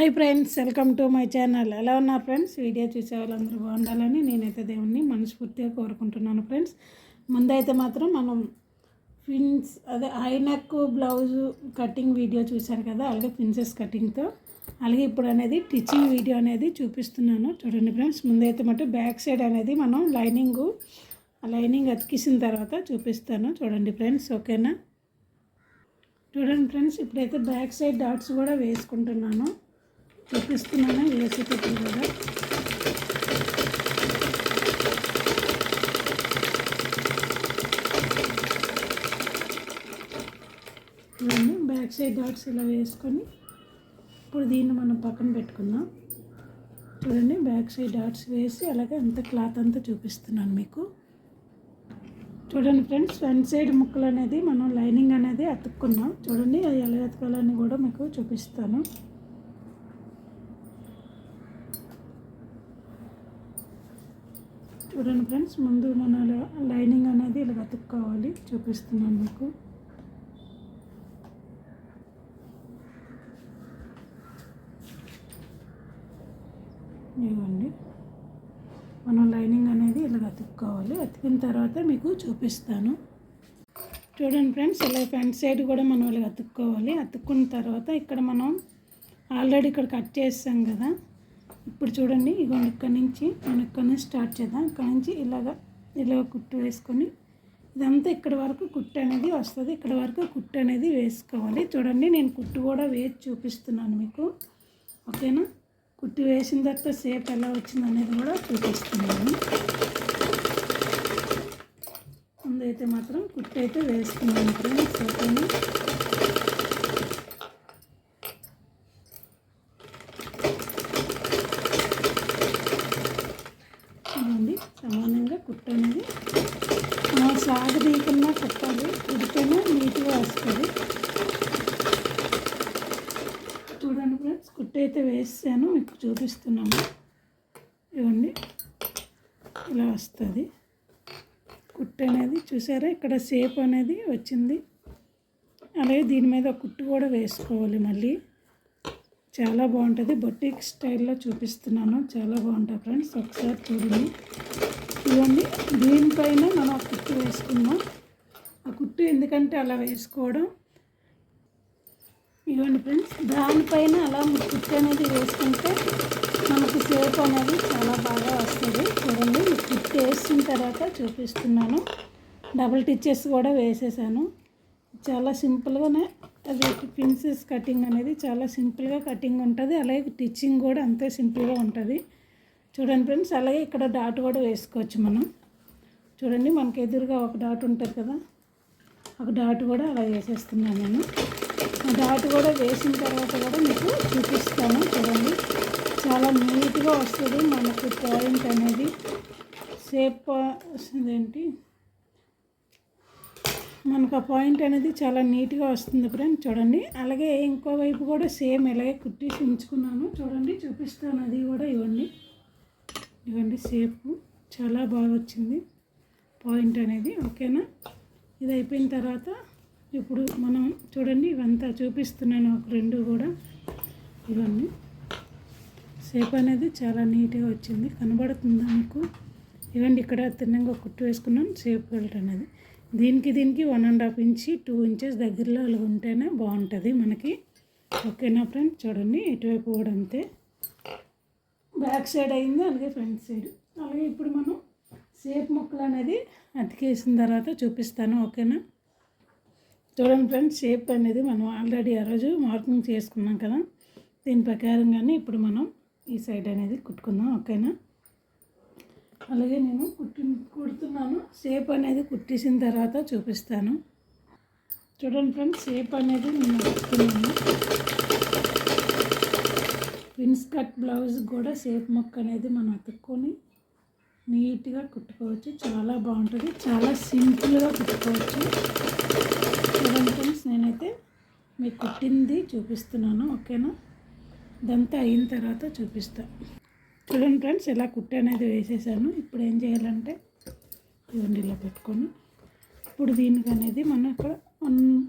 Hi friends welcome to my channel. ఎలా ఉన్నారు friends? Video చూసే వాళ్ళందరూ బాగుండాలని నేనైతే దేవుణ్ణి మనస్ఫూర్తిగా కోరుకుంటున్నాను ఫ్రెండ్స్. ముందైతే మాత్రం మనం ఫిన్స్ అదే ఐనక్ బ్లౌజ్ కటింగ్ వీడియో చూశారు కదా అలాగే ప్రిన్సెస్ కటింగ్తో అలాగే ఇప్పుడు అనేది టిచింగ్ వీడియో అనేది చూపిస్తున్నాను. చూడండి ఫ్రెండ్స్ ముందైతే మటు బ్యాక్ సైడ్ అనేది మనం లైనింగ్ లైనింగ్ అతికిసిన తర్వాత చూపిస్తాను. చూడండి ఫ్రెండ్స్ ఓకేనా? చూడండి ఫ్రెండ్స్ ఇప్పుడైతే బ్యాక్ సైడ్ డాట్స్ కూడా వేసుకుంటున్నాను. చూపిస్తున్నాను వేసేటప్పుడు కూడా ఇవన్నీ బ్యాక్ సైడ్ డాట్స్ ఇలా వేసుకొని ఇప్పుడు దీన్ని మనం పక్కన పెట్టుకుందాం. చూడండి బ్యాక్ సైడ్ డాట్స్ వేసి అలాగే అంత క్లాత్ అంతా చూపిస్తున్నాను మీకు. చూడండి ఫ్రెండ్స్ ఫ్రంట్ సైడ్ ముక్కలు అనేది మనం లైనింగ్ అనేది అతుక్కున్నాం. చూడండి అది ఎలా అతకాలని కూడా మీకు చూపిస్తాను. చూడండి ఫ్రెండ్స్ ముందు మన లైనింగ్ అనేది ఇలా అతుక్కోవాలి చూపిస్తున్నాను మీకు. ఇవ్వండి మనం లైనింగ్ అనేది ఇలా అతుక్కోవాలి అతికిన తర్వాత మీకు చూపిస్తాను. చూడండి ఫ్రెండ్స్ ఇలా ఫ్రంట్ సైడ్ కూడా మనం ఇలా అతుక్కోవాలి అతుక్కున్న తర్వాత ఇక్కడ మనం ఆల్రెడీ ఇక్కడ కట్ చేస్తాం కదా. ఇప్పుడు చూడండి ఇగోండి ఇక్కడ నుంచి మనం ఇక్కడ నుంచి స్టార్ట్ చేద్దాం. ఇక్కడ నుంచి ఇలాగ ఇలా కుట్టు వేసుకొని ఇదంతా ఇక్కడ వరకు కుట్టు అనేది వస్తుంది. ఇక్కడ వరకు కుట్టు అనేది వేసుకోవాలి. చూడండి నేను కుట్టు కూడా వేసి చూపిస్తున్నాను మీకు. ఓకేనా? కుట్టు వేసిన తర్వాత సేప్ ఎలా వచ్చింది అనేది కూడా చూపిస్తున్నాను. ముందైతే మాత్రం కుట్టు అయితే వేసుకున్నాను ఫ్రెండ్స్. ఓకేనా చూడండి సమానంగా కుట్ట అనేది సాగు తీయకుండా కుట్టాలి కుడితేనే నీట్గా వస్తుంది చూడండి ఫ్రెండ్స్ కుట్ట అయితే వేసాను మీకు చూపిస్తున్నాను. ఇవ్వండి. ఇలా వస్తుంది. కుట్టు అనేది చూసారా? ఇక్కడ షేప్ అనేది వచ్చింది. అలాగే దీని మీద కుట్టు కూడా వేసుకోవాలి మళ్ళీ. చాలా బాగుంటుంది. బొటిక్ స్టైల్లో చూపిస్తున్నాను. చాలా బాగుంటుంది ఫ్రెండ్స్. ఒకసారి చూడండి. ఇవన్నీ దీనిపైన మనం ఆ కుట్టు వేసుకున్నాం ఆ కుట్టు ఎందుకంటే అలా వేసుకోవడం ఇవ్వండి ఫ్రెండ్స్ దానిపైన అలా కుట్టు అనేది వేసుకుంటే మనకు షేప్ అనేది చాలా బాగా వస్తుంది. చూడండి కుట్టు వేసిన తర్వాత చూపిస్తున్నాను. డబుల్ టిచ్చెస్ కూడా వేసేసాను. చాలా సింపుల్గానే అది పిన్సెస్ కటింగ్ అనేది చాలా సింపుల్గా కటింగ్ ఉంటుంది. అలాగే టిచ్చింగ్ కూడా అంతే సింపుల్గా ఉంటుంది. చూడండి ఫ్రెండ్స్ అలాగే ఇక్కడ డాట్ కూడా వేసుకోవచ్చు మనం. చూడండి మనకి ఎదురుగా ఒక డాట్ ఉంటుంది కదా ఒక డాట్ కూడా అలా వేసేస్తున్నాను నేను. డాట్ కూడా వేసిన తర్వాత కూడా మీకు చూపిస్తాను చూడండి. చాలా నీట్గా వస్తుంది మనకు పాయింట్ అనేది. సేఫ్ ఏంటి మనకు ఆ పాయింట్ అనేది చాలా నీట్గా వస్తుంది ఫ్రెండ్ చూడండి. అలాగే ఇంకో వైపు కూడా సేమ్ ఇలాగే కుట్టేసి ఉంచుకున్నాను. చూడండి చూపిస్తాను. అది కూడా ఇవ్వండి. ఇవ్వండి సేపు చాలా బాగా వచ్చింది పాయింట్ అనేది. ఓకేనా? ఇది అయిపోయిన తర్వాత ఇప్పుడు మనం చూడండి ఇవంతా చూపిస్తున్నాను ఒక రెండు కూడా. ఇవన్నీ. సేప్ అనేది చాలా నీట్గా వచ్చింది. కనబడుతుందా మీకు? ఇవ్వండి ఇక్కడ తిన్నంగా కుట్టు వేసుకున్నాను సేప్ బెల్ట్ అనేది. దీనికి దీనికి one and half inch two inches దగ్గరలో అలా ఉంటేనే బాగుంటుంది మనకి. ఓకేనా ఫ్రెండ్ చూడండి ఇటువైపు కూడా అంతే. బ్యాక్ సైడ్ అయింది అలాగే ఫ్రంట్ సైడ్. అలాగే ఇప్పుడు మనం సేప్ ముక్కలు అనేది అతికేసిన తర్వాత చూపిస్తాను ఓకేనా? చూడండి ఫ్రెండ్స్ షేప్ అనేది మనం ఆల్రెడీ ఆ రోజు మార్కింగ్ చేసుకున్నాం కదా. దీని ప్రకారంగానే ఇప్పుడు మనం ఈ సైడ్ అనేది కుట్టుకుందాం ఓకేనా? అలాగే నేను కుట్టి కుడుతున్నాను. షేప్ అనేది కుట్టేసిన తర్వాత చూపిస్తాను. చూడండి ఫ్రెండ్స్ షేప్ అనేది నేను కుట్టుకున్నాను. పిన్స్ కట్ బ్లౌజ్ కూడా షేప్ మొక్క అనేది మనం అతుక్కొని నీట్గా కుట్టుకోవచ్చు. చాలా బాగుంటుంది. చాలా సింపుల్గా కుట్టుకోవచ్చు. మీకు కుట్టింది చూపిస్తున్నాను ఓకేనా? ఇదంతా అయిన తర్వాత చూపిస్తాను చూడండి ఫ్రెండ్స్ ఇలా కుట్టి అనేది వేసేసాను. ఇప్పుడు ఏం చేయాలంటే ఇవ్వండి ఇలా పెట్టుకొని ఇప్పుడు దీనికి అనేది మనం ఇక్కడ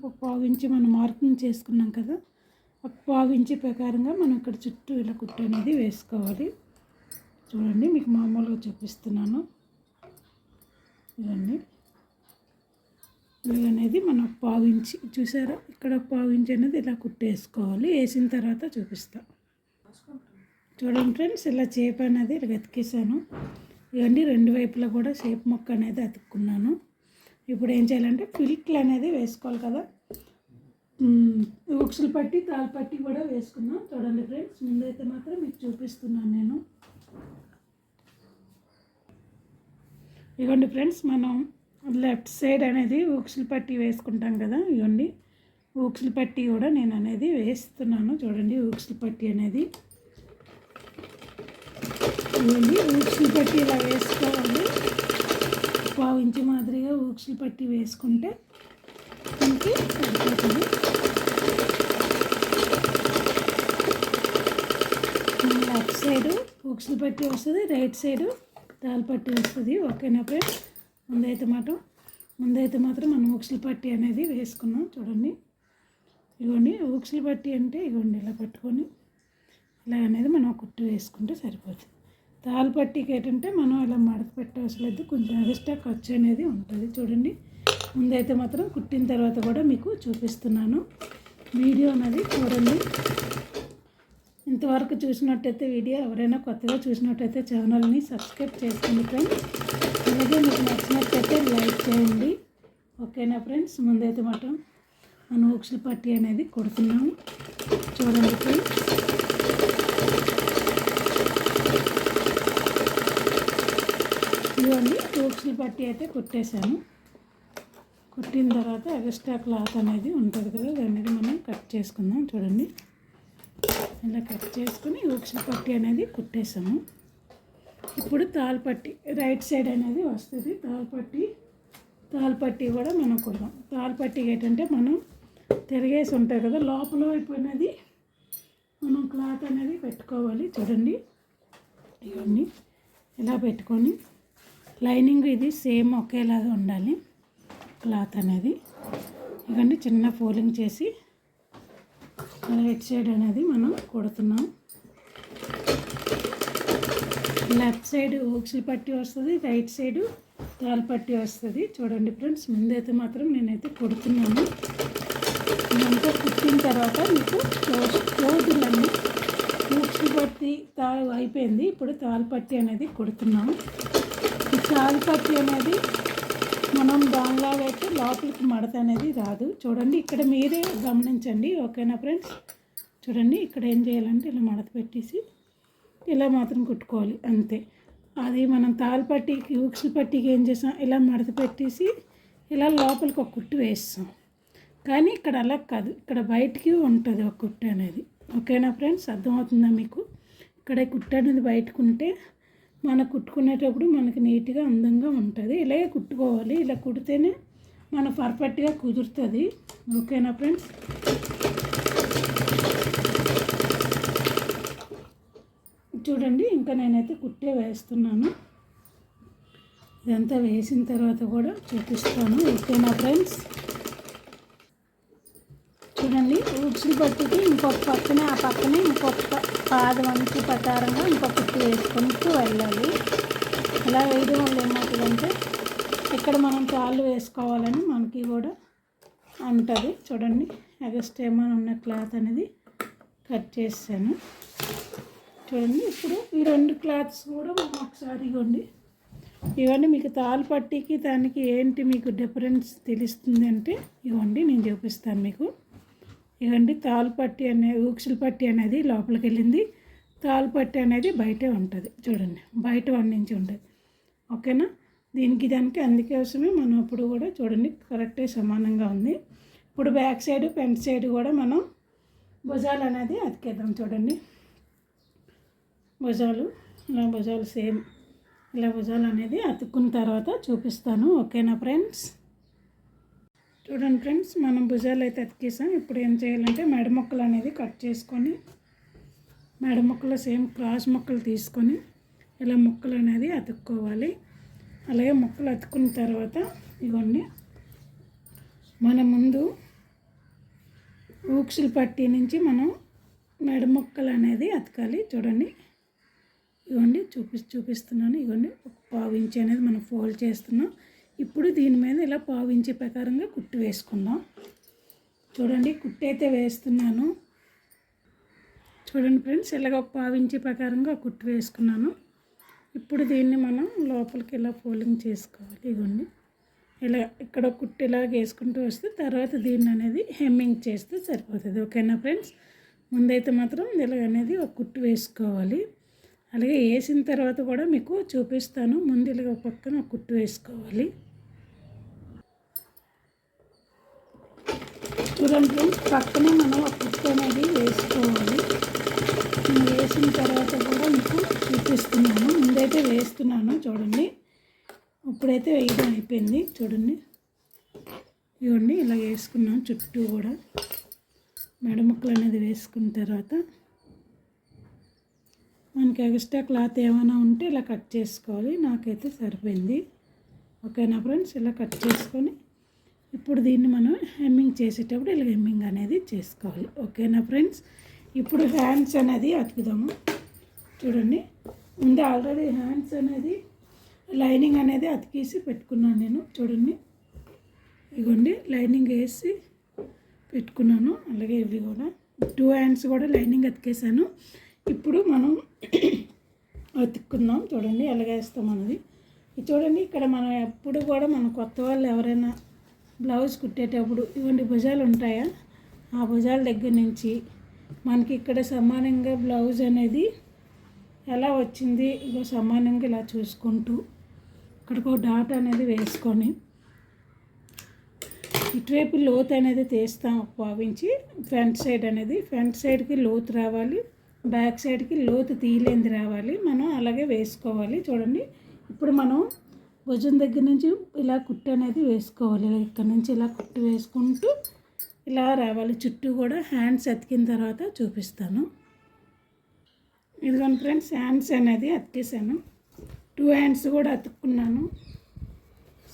ఒక పావు ఇంచి మనం మార్కింగ్ చేసుకున్నాం కదా ఒక పావు ఇంచి ప్రకారంగా మనం ఇక్కడ చుట్టూ ఇలా కుట్టు అనేది వేసుకోవాలి. చూడండి మీకు మామూలుగా చూపిస్తున్నాను. ఇవన్నీ ఇది అనేది మనం పావు ఇంచి చూసారా? ఇక్కడ పావు ఇంచి అనేది ఇలా కుట్టేసుకోవాలి. వేసిన తర్వాత చూపిస్తా. చూడండి ఫ్రెండ్స్ ఇలా చేప అనేది ఇలా ఎతికేసాను ఇవన్నీ రెండు వైపులా కూడా షేప్ మొక్క అనేది అతుక్కున్నాను. ఇప్పుడు ఏం చేయాలంటే ఫిల్ట్లు అనేది వేసుకోవాలి కదా. ఉక్సులు పట్టి తాలు పట్టి కూడా వేసుకున్నాం చూడండి ఫ్రెండ్స్ ముందైతే మాత్రం మీకు చూపిస్తున్నాను నేను. ఇవ్వండి ఫ్రెండ్స్ మనం లెఫ్ట్ సైడ్ అనేది ఊక్సులు పట్టి వేసుకుంటాం కదా ఇవ్వండి. ఊక్సులు పట్టి కూడా నేను అనేది వేస్తున్నాను. చూడండి ఊక్సులు పట్టి అనేది. ఇవ్వండి ఊక్సులు పట్టి ఇలా వేసుకోవాలి. పావు ఇంచు మాదిరిగా ఊక్సులు పట్టి వేసుకుంటే మనకి సరిపోతుంది. లెఫ్ట్ సైడు ఊక్సులు పట్టి వస్తుంది రైట్ సైడు దాల్ పట్టి వస్తుంది. ఓకేనా ఫ్రెండ్స్? ముందైతే మాత్రం ముందైతే మాత్రం మనం ఉక్సులు పట్టి అనేది వేసుకున్నాం. చూడండి. ఇగోండి ఉక్సులు పట్టి అంటే ఇగోండి ఇలా పట్టుకొని ఇలా అనేది మనం కుట్టు వేసుకుంటే సరిపోతుంది. తాలు పట్టికి ఏంటంటే మనం ఇలా మడత పెట్టవలసిన లేదు కొంచెం ఎక్స్ట్రా ఖర్చు అనేది ఉంటుంది. చూడండి. ముందైతే మాత్రం కుట్టిన తర్వాత కూడా మీకు చూపిస్తున్నాను. వీడియో అనేది చూడండి. ఇంతవరకు చూసినట్టయితే వీడియో ఎవరైనా కొత్తగా చూసినట్టయితే ఛానల్ని సబ్స్క్రైబ్ చేసుకోండి ఫ్రెండ్స్. అలాగే మీకు నచ్చితే లైక్ చేయండి. ఓకేనా ఫ్రెండ్స్? ముందైతే మటం మనం ఉక్షల పట్టి అనేది కొడుతున్నాము. చూడండి ఫ్రెండ్స్. ఇవన్నీ ఉక్సుల పట్టి అయితే కుట్టేశాను కుట్టిన తర్వాత ఎక్స్ట్రా క్లాత్ అనేది ఉంటుంది కదా దాన్ని మనం కట్ చేసుకుందాం. చూడండి. ఇలా కట్ చేసుకుని ఉక్సుల పట్టి అనేది కుట్టేసాము ఇప్పుడు తాల్పట్టి రైట్ సైడ్ అనేది వస్తుంది. తాల్పట్టి తాల్పట్టి కూడా మనం కుడదాం తాల్పట్టి ఏంటంటే మనం తిరిగేసి ఉంటాయి కదా లోపల వైపు అనేది మనం క్లాత్ అనేది పెట్టుకోవాలి. చూడండి ఇవన్నీ ఇలా పెట్టుకొని లైనింగ్ ఇది సేమ్ ఒకేలాగా ఉండాలి క్లాత్ అనేది. ఇవన్నీ చిన్న ఫోలింగ్ చేసి రైట్ సైడ్ అనేది మనం కొడుతున్నాం. లెఫ్ట్ సైడ్ ఊక్సిల్ పట్టి వస్తుంది రైట్ సైడ్ తాలు పట్టి వస్తుంది. చూడండి ఫ్రెండ్స్ ముందైతే మాత్రం నేనైతే కొడుతున్నాను. ఇదంతా కుట్టిన తర్వాత మీకు క్లోజ్ క్లోజులన్నీ పట్టి తా అయిపోయింది. ఇప్పుడు తాల్ పట్టి అనేది కొడుతున్నాము. ఈ తాల్ పట్టి అనేది మనం దానిలాగా అయితే లోపలికి మడత అనేది రాదు. చూడండి ఇక్కడ మీరే గమనించండి. ఓకేనా ఫ్రెండ్స్? చూడండి ఇక్కడ ఏం చేయాలంటే ఇలా మడత పెట్టేసి ఇలా మాత్రం కుట్టుకోవాలి అంతే. అది మనం తాల్ పట్టికి ఉక్స్ పట్టికి ఏం చేసాం? ఇలా మడత పెట్టేసి ఇలా లోపలికి ఒక కుట్టు వేస్తాం. కానీ ఇక్కడ అలా కాదు. ఇక్కడ బయటికి ఉంటుంది ఒక కుట్టు అనేది. ఓకేనా ఫ్రెండ్స్? అర్థమవుతుందా మీకు? ఇక్కడ కుట్టు అనేది బయటకు ఉంటే మన కుట్టుకునేటప్పుడు మనకి నీట్గా అందంగా ఉంటుంది. ఇలాగే కుట్టుకోవాలి. ఇలా కుడితేనే మన పర్ఫెక్ట్గా కుదురుతుంది. ఓకేనా ఫ్రెండ్స్? చూడండి ఇంకా నేనైతే కుట్టే వేస్తున్నాను. ఇదంతా వేసిన తర్వాత కూడా చూపిస్తాను. ఓకేనా ఫ్రెండ్స్? చూడండి ఉడ్సులు పట్టుకి ఇంకొక పక్కనే ఆ పక్కనే ఇంకొక పాదం అంచు ప్రకారంగా ఇంకొక కుట్టు వేసుకుంటూ వెళ్ళాలి. అలా వేయడం వల్ల ఏమవుతుందంటే ఇక్కడ మనం తాళ్ళు వేసుకోవాలని మనకి కూడా ఉంటుంది చూడండి ఎగస్ట్ ఏమైనా ఉన్న క్లాత్ అనేది కట్ చేసాను చూడండి. ఇప్పుడు ఈ రెండు క్లాత్స్ కూడా మనం ఒకసారి ఇవ్వండి. ఇవన్నీ మీకు తాల్పట్టికి దానికి ఏంటి మీకు డిఫరెన్స్ తెలుస్తుంది అంటే ఇవ్వండి నేను చూపిస్తాను మీకు. ఇవ్వండి తాల్పట్టి అనే ఊక్షల పట్టి అనేది లోపలికి వెళ్ళింది. తాల్పట్టి అనేది బయటే ఉంటుంది. చూడండి బయట వన్ నుంచి ఉంటుంది. ఓకేనా? దీనికి దానికి అందుకోసమే మనం ఇప్పుడు కూడా చూడండి కరెక్టే సమానంగా ఉంది. ఇప్పుడు బ్యాక్ సైడ్ ఫ్రంట్ సైడ్ కూడా మనం భుజాలు అనేది అతికేద్దాం చూడండి. భుజాలు ఇలా భుజాలు సేమ్ ఇలా భుజాలు అనేది అతుక్కున్న తర్వాత చూపిస్తాను. ఓకేనా ఫ్రెండ్స్? చూడండి ఫ్రెండ్స్ మనం భుజాలు అయితే అతికేసాం. ఇప్పుడు ఏం చేయాలంటే మెడ మొక్కలు అనేది కట్ చేసుకొని మెడ ముక్కలు సేమ్ క్రాస్ మొక్కలు తీసుకొని ఇలా ముక్కలు అనేది అతుక్కోవాలి. అలాగే ముక్కలు అతుక్కున్న తర్వాత ఇవ్వండి మన ముందు ఊక్సులు పట్టి నుంచి మనం మెడ ముక్కలు అనేది అతకాలి. చూడండి ఇవ్వండి చూపి చూపిస్తున్నాను. ఇవ్వండి ఒక పావు ఇంచి అనేది మనం ఫోల్డ్ చేస్తున్నాం. ఇప్పుడు దీని మీద ఇలా పావు ఇంచు ప్రకారంగా కుట్టు వేసుకుందాం. చూడండి కుట్టు అయితే వేస్తున్నాను. చూడండి ఫ్రెండ్స్ ఇలాగ ఒక పావు ఇంచు ప్రకారంగా కుట్టు వేసుకున్నాను. ఇప్పుడు దీన్ని మనం లోపలికి ఇలా ఫోల్డింగ్ చేసుకోవాలి. ఇవ్వండి ఇలా ఇక్కడ కుట్టు ఇలా వేసుకుంటూ వస్తే తర్వాత దీన్ని అనేది హెమ్మింగ్ చేస్తే సరిపోతుంది. ఓకేనా ఫ్రెండ్స్? ముందైతే మాత్రం ఇలాగ అనేది ఒక కుట్టు వేసుకోవాలి. అలాగే వేసిన తర్వాత కూడా మీకు చూపిస్తాను. ముందు ఇలాగ పక్కన కుట్టు వేసుకోవాలి. చూడండి పక్కనే మనం కుట్టు అనేది వేసుకోవాలి. వేసిన తర్వాత కూడా మీకు చూపిస్తున్నాను. ముందైతే వేస్తున్నాను చూడండి. ఇప్పుడైతే వేయడం అయిపోయింది చూడండి. ఇవ్వండి ఇలా వేసుకున్నాం చుట్టూ కూడా. మెడ ముక్కలు అనేది వేసుకున్న తర్వాత మనకి ఎక్స్ట్రా క్లాత్ ఏమైనా ఉంటే ఇలా కట్ చేసుకోవాలి. నాకైతే సరిపోయింది. ఓకేనా ఫ్రెండ్స్? ఇలా కట్ చేసుకొని ఇప్పుడు దీన్ని మనం హెమ్మింగ్ చేసేటప్పుడు ఇలా హెమ్మింగ్ అనేది చేసుకోవాలి. ఓకేనా ఫ్రెండ్స్? ఇప్పుడు హ్యాండ్స్ అనేది అతుకుదాము. చూడండి. ముందు ఆల్రెడీ హ్యాండ్స్ అనేది లైనింగ్ అనేది అతికేసి పెట్టుకున్నాను నేను. చూడండి. ఇగోండి లైనింగ్ వేసి పెట్టుకున్నాను. అలాగే ఇవి కూడా. టూ హ్యాండ్స్ కూడా లైనింగ్ అతికేసాను. ఇప్పుడు మనం అతుక్కుందాం చూడండి ఎలాగేస్తాం అన్నది. ఇది చూడండి ఇక్కడ మనం ఎప్పుడు కూడా మన కొత్త వాళ్ళు ఎవరైనా బ్లౌజ్ కుట్టేటప్పుడు ఇవన్నీ భుజాలు ఉంటాయా? ఆ భుజాల దగ్గర నుంచి మనకి ఇక్కడ సమానంగా బ్లౌజ్ అనేది ఎలా వచ్చింది? ఇగో సమానంగా ఇలా చూసుకుంటూ ఇక్కడికి ఒక డాట్ అనేది వేసుకొని ఇటువైపు లోతు అనేది తీస్తాం పావించి ఫ్రంట్ సైడ్ అనేది ఫ్రంట్ సైడ్కి లోతు రావాలి. బ్యాక్ సైడ్కి లోతు తీయలేంది రావాలి. మనం అలాగే వేసుకోవాలి. చూడండి. ఇప్పుడు మనం భుజం దగ్గర నుంచి ఇలా కుట్టు అనేది వేసుకోవాలి. ఇలా ఇక్కడ నుంచి ఇలా కుట్టు వేసుకుంటూ ఇలా రావాలి. చుట్టూ కూడా హ్యాండ్స్ అతికిన తర్వాత చూపిస్తాను. ఇదిగోండి ఫ్రెండ్స్ హ్యాండ్స్ అనేది అతికేసాను టూ హ్యాండ్స్ కూడా అతుక్కున్నాను.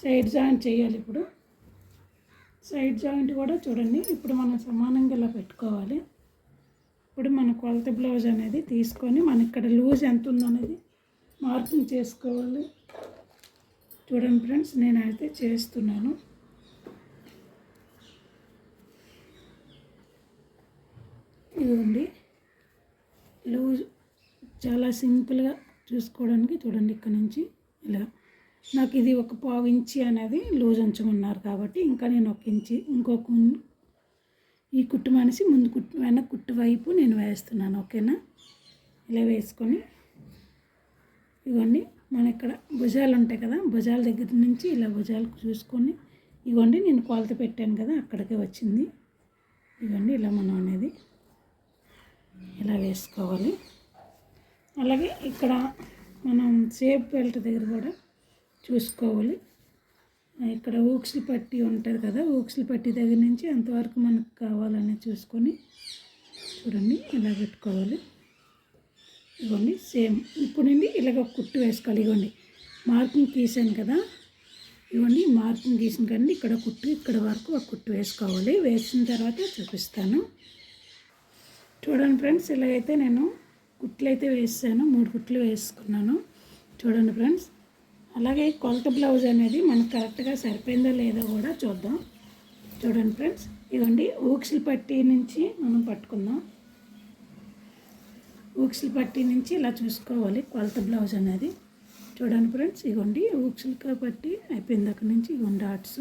సైడ్ జాయింట్ చేయాలి ఇప్పుడు. సైడ్ జాయింట్ కూడా చూడండి. ఇప్పుడు మనం సమానంగా ఇలా పెట్టుకోవాలి. ఇప్పుడు మన కొలత బ్లౌజ్ అనేది తీసుకొని మన ఇక్కడ లూజ్ ఎంత ఉందనేది మార్కింగ్ చేసుకోవాలి. చూడండి ఫ్రెండ్స్ నేనైతే చేస్తున్నాను. ఇదిగోండి. లూజ్ చాలా సింపుల్గా చూసుకోవడానికి చూడండి ఇక్కడ నుంచి ఇలా. నాకు ఇది ఒక పావు ఇంచి అనేది లూజ్ ఉంచమన్నారు కాబట్టి ఇంకా నేను ఒక ఇంచి ఇంకొక ఈ కుట్టు మనిషి ముందు కుట్టు వెనక కుట్టు వైపు నేను వేస్తున్నాను ఓకేనా? ఇలా వేసుకొని ఇవ్వండి. మన ఇక్కడ భుజాలు ఉంటాయి కదా భుజాల దగ్గర నుంచి ఇలా భుజాలు చూసుకొని ఇవ్వండి. నేను కొలత పెట్టాను కదా అక్కడికే వచ్చింది. ఇవ్వండి ఇలా మనం అనేది ఇలా వేసుకోవాలి. అలాగే ఇక్కడ మనం సేఫ్ బెల్ట్ దగ్గర కూడా చూసుకోవాలి. ఇక్కడ ఊక్స్లు పట్టి ఉంటుంది కదా ఊక్స్లు పట్టి దగ్గర నుంచి ఎంతవరకు మనకు కావాలని చూసుకొని చూడండి ఇలా పెట్టుకోవాలి. ఇవ్వండి సేమ్ ఇప్పుడు నుండి ఇలాగ కుట్టు వేసుకోవాలి. ఇవ్వండి మార్కింగ్ తీసాను కదా ఇవ్వండి మార్కింగ్ తీసిన కానీ ఇక్కడ కుట్టు ఇక్కడ వరకు ఒక కుట్టు వేసుకోవాలి. వేసిన తర్వాత చూపిస్తాను. చూడండి ఫ్రెండ్స్ ఇలాగైతే నేను కుట్లు అయితే వేసాను మూడు కుట్లు వేసుకున్నాను. చూడండి ఫ్రెండ్స్ అలాగే కొలత బ్లౌజ్ అనేది మనకు కరెక్ట్గా సరిపోయిందో లేదో కూడా చూద్దాం. చూడండి ఫ్రెండ్స్. ఇవ్వండి ఊక్సిల్ పట్టి నుంచి మనం పట్టుకుందాం. ఊక్సిల్ పట్టి నుంచి ఇలా చూసుకోవాలి కొలత బ్లౌజ్ అనేది. చూడండి ఫ్రెండ్స్ ఇవ్వండి ఊక్సిల్ పట్టి అయిపోయింది అక్కడి నుంచి ఇవ్వండి డాట్స్.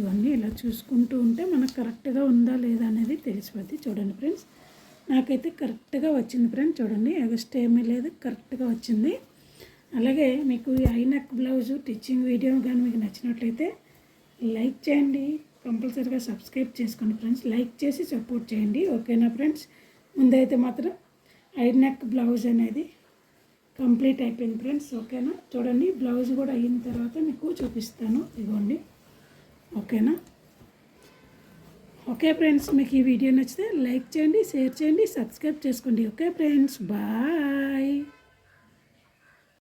ఇవన్నీ ఇలా చూసుకుంటూ ఉంటే మనకు కరెక్ట్గా ఉందా లేదా అనేది తెలిసిపోద్ది. చూడండి ఫ్రెండ్స్. నాకైతే కరెక్ట్గా వచ్చింది ఫ్రెండ్స్. చూడండి ఎగస్ట్ ఏమీ లేదు కరెక్ట్గా వచ్చింది. అలాగే మీకు ఈ ఐనక్ బ్లౌజ్ టిచ్చింగ్ వీడియో కానీ మీకు నచ్చినట్లయితే లైక్ చేయండి. కంపల్సరీగా సబ్స్క్రైబ్ చేసుకోండి ఫ్రెండ్స్. లైక్ చేసి సపోర్ట్ చేయండి. ఓకేనా ఫ్రెండ్స్? ముందైతే మాత్రం ఐనక్ బ్లౌజ్ అనేది కంప్లీట్ అయిపోయింది ఫ్రెండ్స్. ఓకేనా? చూడండి బ్లౌజ్ కూడా అయిన తర్వాత మీకు చూపిస్తాను. ఇదిగోండి. ఓకేనా? ఓకే ఫ్రెండ్స్ మీకు ఈ వీడియో నచ్చితే లైక్ చేయండి షేర్ చేయండి సబ్స్క్రైబ్ చేసుకోండి. Okay friends bye.